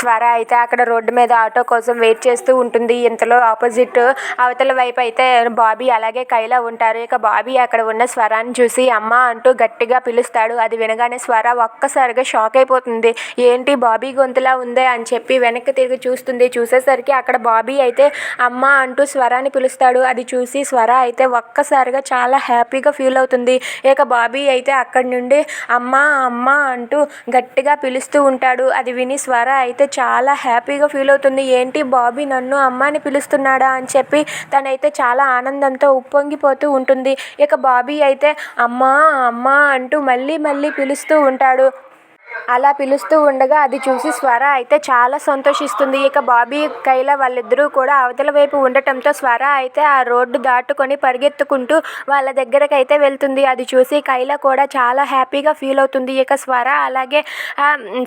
స్వర అయితే అక్కడ రోడ్డు మీద ఆటో కోసం వెయిట్ చేస్తూ ఉంటుంది. ఇంతలో ఆపోజిట్ అవతల వైపు అయితే బాబీ అలాగే కైలా ఉంటారు. ఇక బాబీ అక్కడ ఉన్న స్వరాన్ని చూసి అమ్మ అంటూ గట్టిగా పిలుస్తాడు. అది వినగానే స్వర ఒక్కసారిగా షాక్ అయిపోతుంది. ఏంటి బాబీ గొంతులా ఉందే అని చెప్పి వెనక్కి తిరిగి చూస్తుంది. చూసేసరికి అక్కడ బాబీ అయితే అమ్మ అంటూ స్వరాన్ని పిలుస్తాడు. అది చూసి స్వర అయితే ఒక్కసారిగా చాలా హ్యాపీగా ఫీల్ అవుతుంది. ఇక బాబీ అయితే అక్కడి నుండి అమ్మ అమ్మ అంటూ గట్టిగా పిలుస్తూ ఉంటాడు. అది విని స్వర అయితే చాలా హ్యాపీగా ఫీల్ అవుతుంది. ఏంటి బాబీ నన్ను అమ్మని పిలుస్తున్నాడా? అని చెప్పి తనైతే చాలా ఆనందంతో ఉప్పొంగిపోతూ ఉంటుంది. ఇక బాబీ అయితే అమ్మా అమ్మా అంటూ మళ్ళీ మళ్ళీ పిలుస్తూ ఉంటాడు. అలా పిలుస్తూ ఉండగా అది చూసి స్వర అయితే చాలా సంతోషిస్తుంది. ఇక బాబీ కైల వాళ్ళిద్దరూ కూడా అవతల వైపు ఉండటంతో స్వర అయితే ఆ రోడ్డు దాటుకొని పరిగెత్తుకుంటూ వాళ్ళ దగ్గరకు అయితే వెళ్తుంది. అది చూసి కైల కూడా చాలా హ్యాపీగా ఫీల్ అవుతుంది. ఇక స్వర అలాగే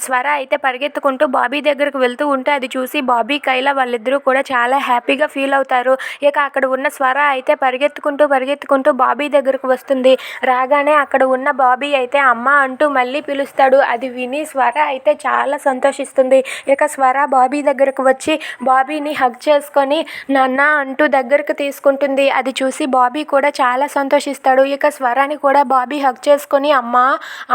స్వర అయితే పరిగెత్తుకుంటూ బాబీ దగ్గరకు వెళ్తూ ఉంటే అది చూసి బాబీ కైల వాళ్ళిద్దరూ కూడా చాలా హ్యాపీగా ఫీల్ అవుతారు. ఇక అక్కడ ఉన్న స్వర అయితే పరిగెత్తుకుంటూ పరిగెత్తుకుంటూ బాబీ దగ్గరకు వస్తుంది. రాగానే అక్కడ ఉన్న బాబీ అయితే అమ్మ అంటూ మళ్ళీ పిలుస్తాడు. అది విని స్వర అయితే చాలా సంతోషిస్తుంది. ఇక స్వర బాబీ దగ్గరకు వచ్చి బాబీని హగ్ చేసుకొని నాన్న అంటూ దగ్గరకు తీసుకుంటుంది. అది చూసి బాబీ కూడా చాలా సంతోషిస్తాడు. ఇక స్వరాని కూడా బాబీ హగ్ చేసుకొని అమ్మా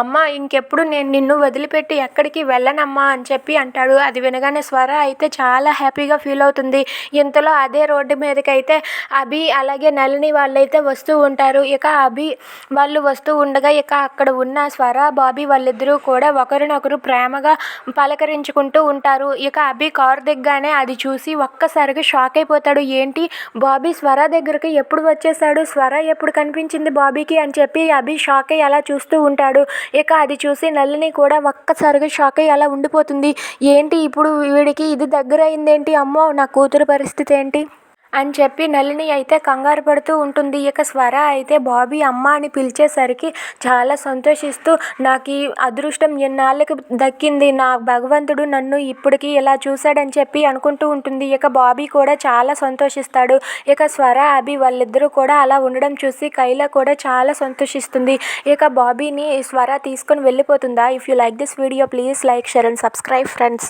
అమ్మ ఇంకెప్పుడు నేను నిన్ను వదిలిపెట్టి ఎక్కడికి వెళ్ళనమ్మా అని చెప్పి అంటాడు. అది వినగానే స్వర అయితే చాలా హ్యాపీగా ఫీల్ అవుతుంది. ఇంతలో అదే రోడ్డు మీదకైతే అభి అలాగే నలిని వాళ్ళైతే వస్తూ ఉంటారు. ఇక అభి వాళ్ళు వస్తూ ఉండగా ఇక అక్కడ ఉన్న స్వర బాబీ వాళ్ళిద్దరూ కూడా ఒకరు ఒకరినొకరు ప్రేమగా పలకరించుకుంటూ ఉంటారు. ఇక అభి కారు దిగ్గానే అది చూసి ఒక్కసారిగా షాక్ అయిపోతాడు. ఏంటి? బాబీ స్వర దగ్గరికి ఎప్పుడు వచ్చేసాడు స్వర ఎప్పుడు కనిపించింది బాబీకి? అని చెప్పి అభి షాక్ అయ్యి అలా చూస్తూ ఉంటాడు. ఇక అది చూసి నల్లిని కూడా ఒక్కసారిగా షాక్ అయ్యి అలా ఉండిపోతుంది. ఏంటి ఇప్పుడు వీడికి ఇది దగ్గర అయిందేంటి అమ్మో నా కూతురు పరిస్థితి ఏంటి? అని చెప్పి నళిని అయితే కంగారు పడుతూ ఉంటుంది. ఇక స్వర అయితే బాబీ అమ్మ అని పిలిచేసరికి చాలా సంతోషిస్తూ నాకు ఈ అదృష్టం ఎన్నాళ్ళకి దక్కింది? నా భగవంతుడు నన్ను ఇప్పటికి ఇలా చూశాడని చెప్పి అనుకుంటూ ఉంటుంది. ఇక బాబీ కూడా చాలా సంతోషిస్తాడు. ఇక స్వర అభి వాళ్ళిద్దరూ కూడా అలా ఉండడం చూసి కైల కూడా చాలా సంతోషిస్తుంది. ఇక బాబీని స్వర తీసుకొని వెళ్ళిపోతుందా? If you like this video please like share and subscribe friends